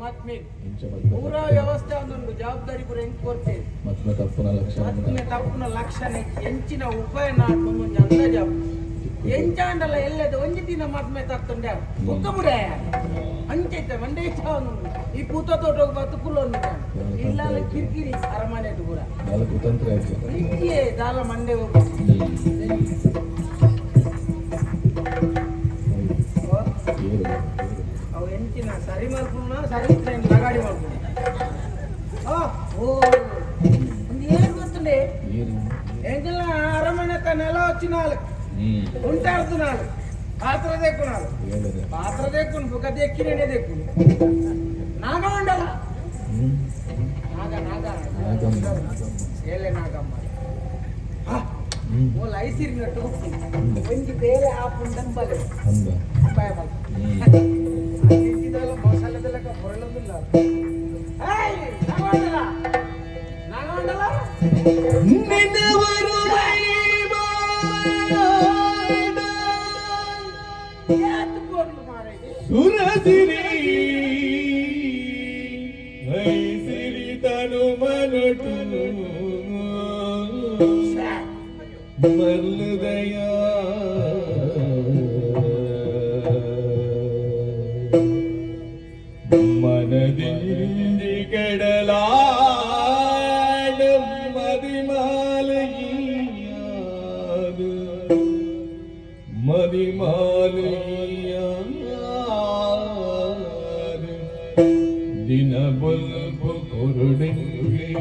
ಮದ್ಮೆ ಪೂರ ವ್ಯವಸ್ಥೆ ಒಂದುಂಡು ಜವಾಬ್ದಾರಿ ಪೂರ ಹೆಂಗ್ ಕೊಡ್ತೇವೆ ಮದ್ಮೆ ತಪ್ಪುನ ಲಕ್ಷಣ ಎಂಚಿನ ಉಪಾಯ ಮುಂಜೆ ಅಂದಾಜು ಎಂಚಾಂಡಲ ಎಲ್ಲದ ಒಂಜಿ ದಿನ ಮದ್ಮೆ ತತ್ತುಂಡೆ ಮುಕ್ಕ ಬುಡ ಅಂಚೈತೆ ಮಂಡೆ ಚಾವನು ಈ ಪೂತ ತೋಟ ಬತ್ತು ಕುಲ್ಲೊಂದು ಇಲ್ಲ ಕಿರಿಕಿರಿ ಅರಮನೆ ಕುತಂತ್ರ ಇಲ್ಲಿಯೇ ದಾಲ ಮಂಡೆ ಹೋಗ್ಬೇಕು ಏನು ಅವು ಎಂಚಿನ ಸರಿ ಮಾಡ್ಕೊಂಡ ಸರಿ ಟ್ರೈನ್ ಲಗಾಡಿ ಮಾಡ್ಕೊಂಡು ಓ ಓ ಒಂದು ಏನು ಗೊತ್ತುಂಡೆ ಏನು ಎಂಜಲ ಅರಮನೆ ನೆಲ వచ్చిన వాళ్ళకి ಹ್ಮ್ ఉంటాడుతున్నాడు పాత్ర దెక్కున్నాడు ಹೇಳಿದೆ పాత్ర దెక్కును బుక్క దెక్కినే దెక్కును నాగ ఉండాల ಹ್ಮ್ నాగ నాగ ನಾಗಮ್ಮ. ఏలే నాగమ్మ ఆ, ಹ್ಮ್ ఓ లైసిరినట్టు కొంచెం ಬೇರೆ ಆಪುಂಡನ್ ಬಲೆ ಅಂದ భయపడ ಹ್ಮ್ ಸುರಸಿರಿ Okay.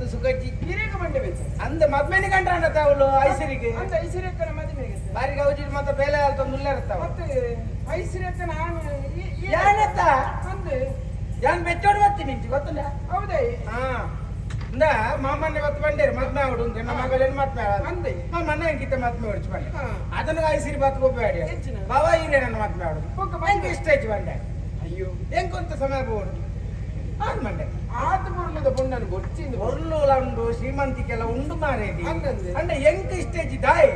ಅಂಡದ ಸುಗಜ್ಜಿ ಹಿರಿಯ ಮಂಡೆ ಬೇಕು ಅಂದ ಮದ್ಮೆನಿ ಕಂಡ್ರ ಅಂಡ ಐಸಿರಿಗೆ? ಅಂತ ಐಶ್ವರ್ಯಕ್ಕನ ಮದುವೆಗೆ ಬಾರಿ ಗೌಜಿ ಮತ್ತೆ ಬೇಲೆ ಆಲ್ತ ಮುಲ್ಲ ಇರ್ತಾವ ಮತ್ತೆ ಐಶ್ವರ್ಯಕ್ಕ ನಾನು ಈ- ಅಂದೆ ಅಂದು. ಯಾನ್ ಬೆಚ್ಚೋಡು ಬತ್ತಿ ನಿಂಚಿ ಗೊತ್ತಲ್ಲ ಹೌದೇ. ಹಾ. ಇಂದ ಮಾಮನ್ನೆ ಮತ್ ಬಂಡೇರು ಮದ್ಮೆ ಆವಡು ಅಂತ. ನಮ್ಮ ಮಗಳೇನು ಮದ್ಮೆ ಅಂದೆ. ಆ ಮನೆ ಹೆಂಗಿತ್ತ ಮದ್ಮೆ ಹೊಡಿಸಿ ಬಂಡೆ. ಅದನ್ನ ಐಸಿರಿ ಬತ್ ಬಾಬಾ ಬಾವ ಹೀರೆ ನನ್ನ ಮದ್ಮೆ ಬಂದೆ. ಇಷ್ಟ ಐತಿ ಬಂಡೆ ಅಯ್ಯೋ ಹೆಂಗ ಕೊಂತ ಸಮಯ ಬೋಡು ಆನ್ ಮಂಡೆ ಆತ ಬುರ್ಲದ ಪುಣ್ಣನು ಉಂಡು ಶ್ರೀಮಂತಿಕೆಲ್ಲ ಉಂಡು ಮಾರೇದಿ? ಅಂಡ ಎಂಕ್ ಇಷ್ಟೇಜಿ ದಾಯ್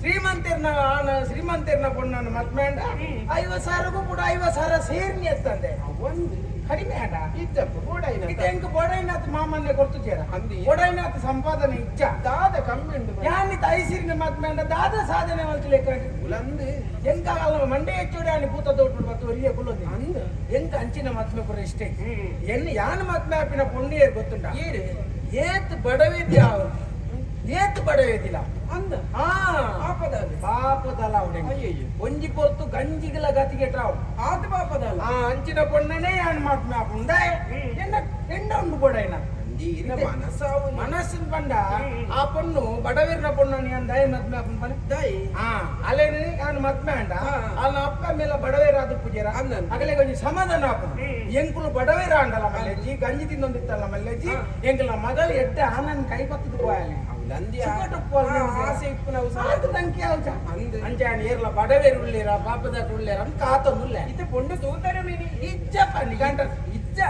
ಶ್ರೀಮಂತಿರ್ನ ಆನ ಶ್ರೀಮಂತಿರ್ನ ಪೊಣ್ಣನ್ನು ಮದ್ಮೆ ಅಂಡ ಐವತ್ ಸಾವಿರಗೂ ಕೂಡ ಐವತ್ ಸಾವಿರ ಸೇರ್ನಿ ಎತ್ತಂದೆ ಒಂದು ಕಡಿಮೆ ಹಣ ಇದ್ದಪ್ಪ ಬೋಡೈನ ಇದು ಎಂಕ್ ಬೋಡೈನಾಥ್ ಮಾಮನ್ನೆ ಕೊಡ್ತು ಚೇರ ಅಂದಿ ಬೋಡೈನಾಥ್ ಸಂಪಾದನೆ ಇಚ್ಛ ದಾದ ಕಮ್ಮಿ ಉಂಡು ಯಾನಿ ತೈಸಿರಿನ ಮಾತ್ಮೇಂಡ ದಾದ ಸಾಧನೆ ಮಲ್ತಿ ಲೆಕ್ಕ ಉಲಂದೆ. ಎಂಕ ಮಂಡೆ ಹೆಚ್ಚೋಡೆ ಆನಿ ಪೂತ ದೋಟ್ಬಿಡ್ ಮತ್ತು ಒರಿಯ ಕುಲೋದೆ. ಅಂದು. ಎಂಕ ಅಂಚಿನ ಮಾತ್ಮೆ ಪುರ ಇಷ್ಟೇ? ಎನ್ ಯಾನ ಮಾತ್ಮೆ ಆಪಿನ ಪುಣ್ಯ ಗೊತ್ತುಂಡ ಏತ್ ಬಡವೇದಿ ಯಾವ ಏತ್ ಬಡವೇದಿಲ್ಲ ಅಂದ. ಪಾಪದಲ್ಲ. ಅವಡೆ ಅಯ್ಯಯ್ಯೋ. ಒಂಜಿ ಪೊರ್ತು ಗಂಜಿಗಳ ಗತಿಗೆ ಆತ ಪಾಪದಲ್ಲ. ಆ ಅಂಚಿನ ಪೊಣ್ಣನೆ ಆನ್ ಹ್ಮ್. ಎನ್ನ ಎಂಡ ಉಂಡು ಮನಸ್ಸಾವು ಮನಸ್ಸಿನ ಬಂಡ? ಹ್ಮ್. ಆ ಪೊಣ್ಣು ಬಡವಿರ್ನ ಪೊಣ್ಣು ನೀ ಅಂದಾಯ ಮದ್ಮೆ ಪನೆ ದಾಯಿ. ಹಾ. ನಾನು ಮದ್ಮೆ ಅಂಡ. ಅಲ್ಲ ಅಪ್ಪ ಮೇಲೆ ಬಡವೇರಾದ ಪೂಜೆರ ಅಂದ ಅಗಲೇ ಕೊಂಚ ಸಮಾಧಾನ ಹ್ಮ್. ಎಂಕುಲು ಬಡವೇರ ಅಂಡಲ್ಲ ಮಲ್ಲೆಜ್ಜಿ ಗಂಜಿ ತಿನ್ನೊಂದಿತ್ತಲ್ಲ ಮಲ್ಲೆಜ್ಜಿ ಎಂಕುಲ ಮಗಳು ಎಡ್ಡೆ ಆನನ್ ಕೈ ಪೋಯಾಲಿ ಮೀನಿ ಇಜ್ಜಪ್ಪ ನಿಗಂಟ ಇಜ್ಜ.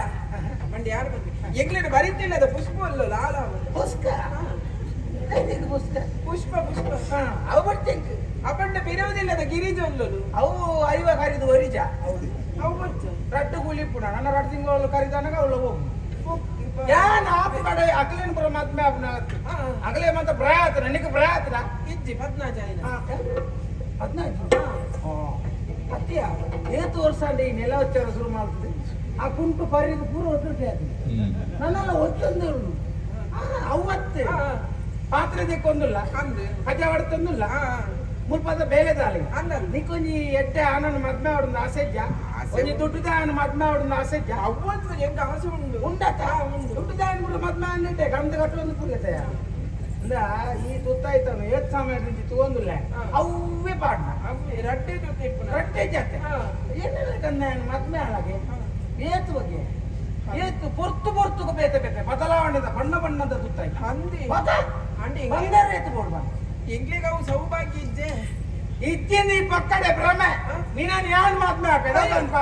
ಮಂಡಿ ಯಾರು ಬಂದು ಎಂಗ್ಲೇನು ಬರೀತಿಲ್ಲ ಅದು ಪುಷ್ಪ ಅಲ್ಲ ಲಾಲ ಪುಷ್ಪ? ಪುಷ್ಪ? ಅವು ಬರ್ತೇಂಕ್ ಅಪಂಡ ಬಿರೋದಿಲ್ಲ ಅದು ಗಿರಿಜ ಅಲ್ಲದು. ಅವು ಐವ ಕರಿದು ಒರಿಜ. ಅವು ಬರ್ತು ರಟ್ಟು ಕೂಲಿ ಪುಣ. ನನ್ನ ರಟ್ಟು ತಿಂಗಳು ಕರಿದಾನಾಗ ಅವಳು ಹೋಗು. ಯಾನ್ ಆಪ ಕಡೆ ಅಗಲೇನ್ ಪುರ ಮದ್ಮೆ ಆಪನ ಅಗಲೇ ಮತ್ತೆ ಆತ ನನಗೆ ಭ್ರಯ ಆತನ ಇಜ್ಜಿ ಪದ್ನಾಜ ಹದಿನೈದು ಅತ್ಯ ಏತು ವರ್ಷ ಅಂದ್ರೆ ಈ ನೆಲ ಹಚ್ಚಾರ ಶುರು ಮಾಡ್ತದೆ ಆ ಕುಂಟು ಪರಿದು ಪೂರ ಒತ್ತಿರ್ತೆ ಅದು ನನ್ನೆಲ್ಲ ಒತ್ತೊಂದು ಅವತ್ತೆ. ಪಾತ್ರೆ ದಿಕ್ಕೊಂದಿಲ್ಲ ಅಂದು. ಕಜ ಮುಲ್ಪದ ಬೇಲೆ ದಾಳಿ ಅಂದಲ್ಲ ನಿಕ್ಕೊಂಜಿ ಎಟ್ಟೆ ಆನನ ಮದ್ಮೆ ಆವಡೊಂದು ಆಸೆಜ್ಜ? ಆಸೆ ಒಂಜಿ ದುಡ್ಡುದ ಆನ ಮದ್ಮೆ ಆವಡೊಂದು ಆಸೆಜ್ಜ? ಅವ್ವಂತ ಎಂಗ ಆಸೆ ಉಂಡು ಉಂಡತ ದುಡ್ಡುದ ಆನ ಕೂಡ ಮದ್ಮೆ ಅನ್ನಿಟ್ಟೆ ಗಂಧ ಕಟ್ಟೊಂದು ಪುರ್ಗತೆಯ ಅಂದ ಈ ತುತ್ತಾಯ್ತನು ಏತ್ ಸಮಯ నుంచి ತಗೊಂದಿಲ್ಲ. ಅವೇ ಪಾಡ್ನ. ರಟ್ಟೆ ಜೊತೆ ರಟ್ಟೆ ಜೊತೆ. ಏನೆಲ್ಲ ಕಂದ ಮದ್ಮೆ ಹಾಳಾಗೆ ಹಾ. ಏತು ಬಗ್ಗೆ ಏತ್ ಪೊರ್ತು ಪೊರ್ತು ಬೇತೆ ಬೇತೆ. ಬದಲಾವಣೆದ ಬಣ್ಣ ಬಣ್ಣದ ತುತ್ತಾಯ್ತು. ಅಂದಿ ಬಂಗಾರ ಏತು ಕೊಡ್ಬಾ ಎಂಗ್ಲಿಗಾವು ಸೌಭಾಗ್ಯ ಇದ್ದೆ ಇದ್ದೀನಿ ಪಕ್ಕಡೆ ಭ್ರಮೆ. ನಿನ್ನನ್ನು ಯಾನ್ ಮಾತ್ಮೆ ಹಾಪೆ ಅದಪ್ಪ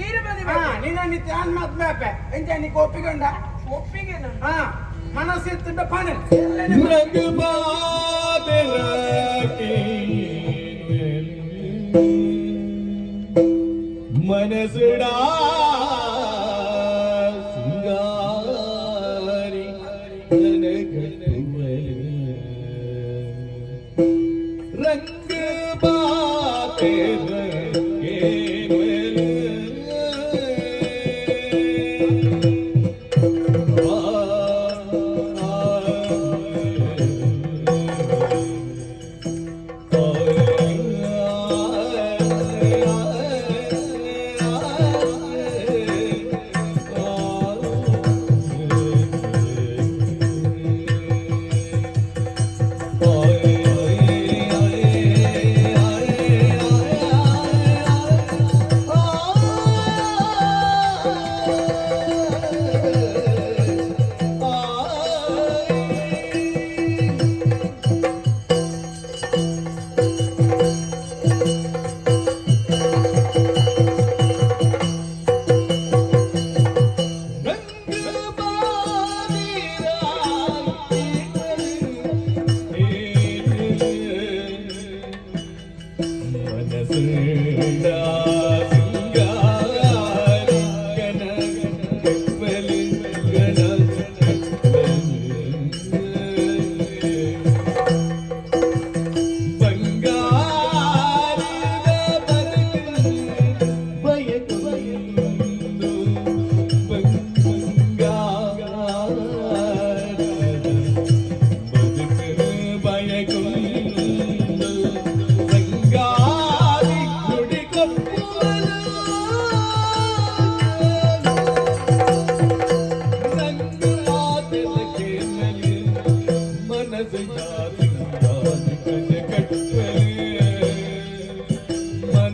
ಏನು ಬಂದಿವೆ ನಿನ್ನನ್ನು ಯಾನ್ ಮಾತ್ಮೆ ಹಾಪೆ ಎಂತ ನೀಕ್ ಒಪ್ಪಿಕೊಂಡ? ಒಪ್ಪಿಗೆ ಹಾ ಮನಸ್ಸಿತ್ತು ಪಣೆ ಮನಸ್ಸಿಡಾ ನಂಗೆ ಬಾತೆ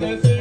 Yes.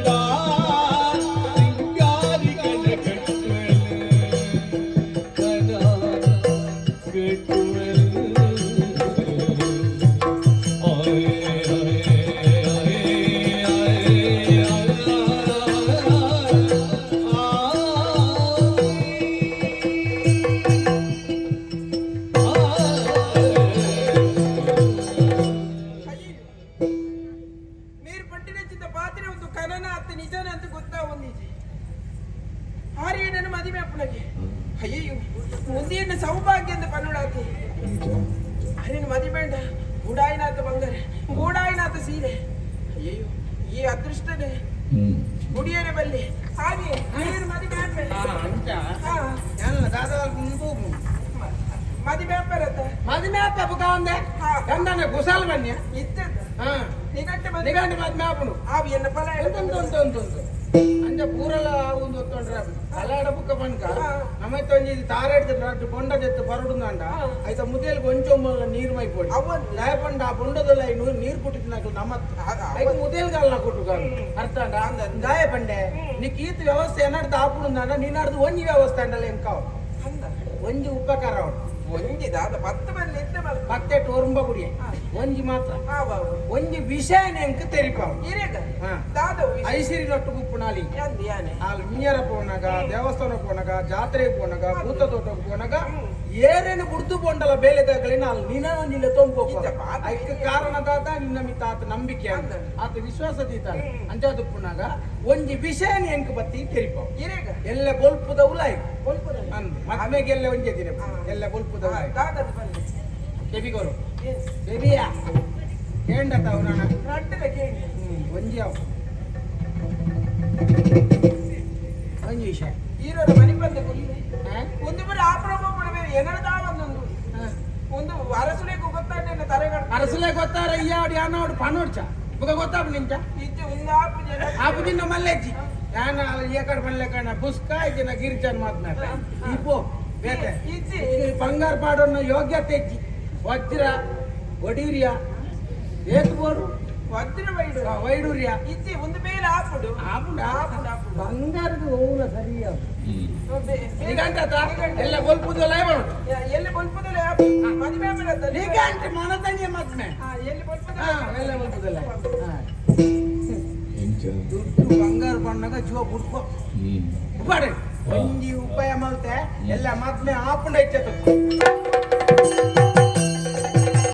ಈ ಅದೃಷ್ಟನೇ. ಗುಡಿಯನೆ ಬಲ್ಲಿ ಹಾಗೆ ಆರ್ಯನ ಮದುವೆ ಆದ್ಮೇಲೆ. ಎಲ್ಲ ದಾದವಾಲ್ ಮುಂದು ಮದುವೆ ಅಪ್ಪರತ್ತ ಮದ್ಮೆ ಆಪ ಬುಕ ಒಂದೆ? ಹಾ. ಗಂಡನ ಗುಸಾಲ್ ಇದ್ದದ್ದು. ಹಾ. ನಿಗಂಟೆ ಮದುವೆ. ಆಪನು ಅವು ಎನ್ನ ಫಲ ಹೇಳ್ತಂತ ಉಂಟು ಉಂಟು ಉಂಟು. ಅಂಚ ಪೂರಲ ಒಂದು ಒತ್ತೊಂಡ್ರ ಅಲಾಡ ಬುಕ್ಕ ಪನ್ಕ ನಮೈತ ಒಂಜಿ ತಾರೆಡ್ ಹಿಡ್ದು ಅಟ್ಟು ಬೊಂಡ ಜೆತ್ತು ಬರಡುಂದಂಡ. ಐತ ಮುದೇಲ್ ಗೊಂಚೊಮ್ಮಲ್ಲ ನೀರ್ ಮೈ ಕೊಡಿ ಅವನ್ ದಾಯಪಂಡ ಆ ಬೊಂಡದಲ್ಲ ನೀರ್ ಕೊಟ್ಟಿದ್ನಾಗ ನಮ್ಮತ್ತ. ನಮ ಐಕ ಮುದೇಲ್ ಗಾಲ್ನ ಕೊಟ್ಟು ಗಾಲ್ ಅರ್ಥ ದಾಯ ಪಂಡೆ ನಿಕ್ ಈತ ವ್ಯವಸ್ಥೆ ಏನಾಡ್ದು ಆಪುಡುಂದಂಡ ನೀನಾಡ್ದು ಒಂಜಿ ವ್ಯವಸ್ಥೆ ಅಂಡಲ್ಲ ಎಂಕಾವ್ ಅಂದ ಒಂಜಿ ಉಪಕಾರ ಅವಳು ಒಂಜಿ ದಾದ ಪತ್ತು ಮಂದಿ ಪತ್ತೆ ಟೋರ್ಂಬ ಗುಡಿಯ ಹಾ. ಒಂಜಿ ಮಾತ್ರ. ಒಂಜಿ ವಿಷಯ ನೆಂಕ ತೆರಿಪಾವ್ ಐಸಿರಿ ನಟ್ಟು ಗುಪ್ಪುನಾಲಿ ಆಲ್ ಅಲ್ಲಿ ಮಿಯರ ಪೋನಗ ದೇವಸ್ಥಾನ ಪೋನಗ ಜಾತ್ರೆ ಪೋನಗ ಭೂತ ತೋಟಕ್ಕೆ ಪೋನಗ ಏನೇನು ಬುಡ್ದು ಪೋಂಡಲ ಬೇಲೆ ದಾಖಲಿನ ಅಲ್ಲಿ ನಿನ ನಿನ್ನ ತೊಂಬ ಅದಕ್ಕೆ ಐಕ ಕಾರಣದಾತ ನಿನ್ನ ಮಿತ ಆತ ನಂಬಿಕೆ ಅಂತ ಆತ ವಿಶ್ವಾಸ ದೀತ ಅಂತ ಪುನಾಗ ಒಂಜಿ ವಿಷಯ ಎಂಕ ಬತ್ತಿ ತೆರಿಪಾವ್ ಎಲ್ಲ ಬೊಲ್ಪುದ ಉಲಾಯ್. ಕೊಲ್ಪುದ ಅಂದ್ ಎಲ್ಲ ಒಂಜೆ ದಿನ. ಎಲ್ಲ ಬೊಲ್ಪುದ ಉಲಾಯ್. ದಾದದ பெரியா கேண்ட தவறான கொஞ்சம் கொஞ்சம் விஷா ಈರೋರ ಮನೆ ಬಂದ ಒಂದು ಬರೀ ಆಪ್ರಮ ಮಾಡಬೇಕು ಎನ್ನಡದ ಒಂದೊಂದು ಒಂದು ಅರಸುಲೆ ಗೊತ್ತಾಡ ನನ್ನ ತಲೆ ಅರಸುಲೆ ಗೊತ್ತಾರ ಇಯಾಡಿ ಯಾನೋಡು ಪನೋಡ್ಚ ಬುಗ ಗೊತ್ತಾಪ ನಿಂಚ ಇಜ್ಜ ಒಂದು ಆಪು ಆಪು ಜನ ಮಲ್ಲೆಜ್ಜಿ ಯಾನ ಏಕಡ ಮಲ್ಲೆ ಕಣ ಬುಸ್ಕ ಇಜ್ಜನ ಗಿರಿಜನ್ ಮಾತನಾಡ ಇಪ್ಪೋ ಬೇತೆ ಬಂಗಾರ ಪಾಡೋನ ಯೋಗ್ಯತೆ ವಜ್ರ ಒಡೀರ್ಯ ಏತುಬೋರು ವಜ್ರ ವೈಡು ವೈಡೂರ್ಯ. ಇಚ್ಚೆ ಒಂದು ಮೇಲೆ ಹಾಕ್ಬಿಡು. ಹಾಕ್ಬಿಡು ಹಾಕ್ಬಿಡು ಬಂಗಾರದ ಹೂಲ ಸರಿಯ? ಎಲ್ಲ ಎಲ್ಲಿ ಮದುವೆ ಎಲ್ಲಿ ಎಲ್ಲ ದುಡ್ಡು ಬಂಗಾರ ಬಣ್ಣಗ ಜೀವ ಬುಡ್ಕೊ ಉಪಾಡೆ. ಉಪಾಯ ಮಲ್ತೆ. ಎಲ್ಲ ಮದ್ಮೆ ಹಾಕೊಂಡು ಹೆಚ್ಚ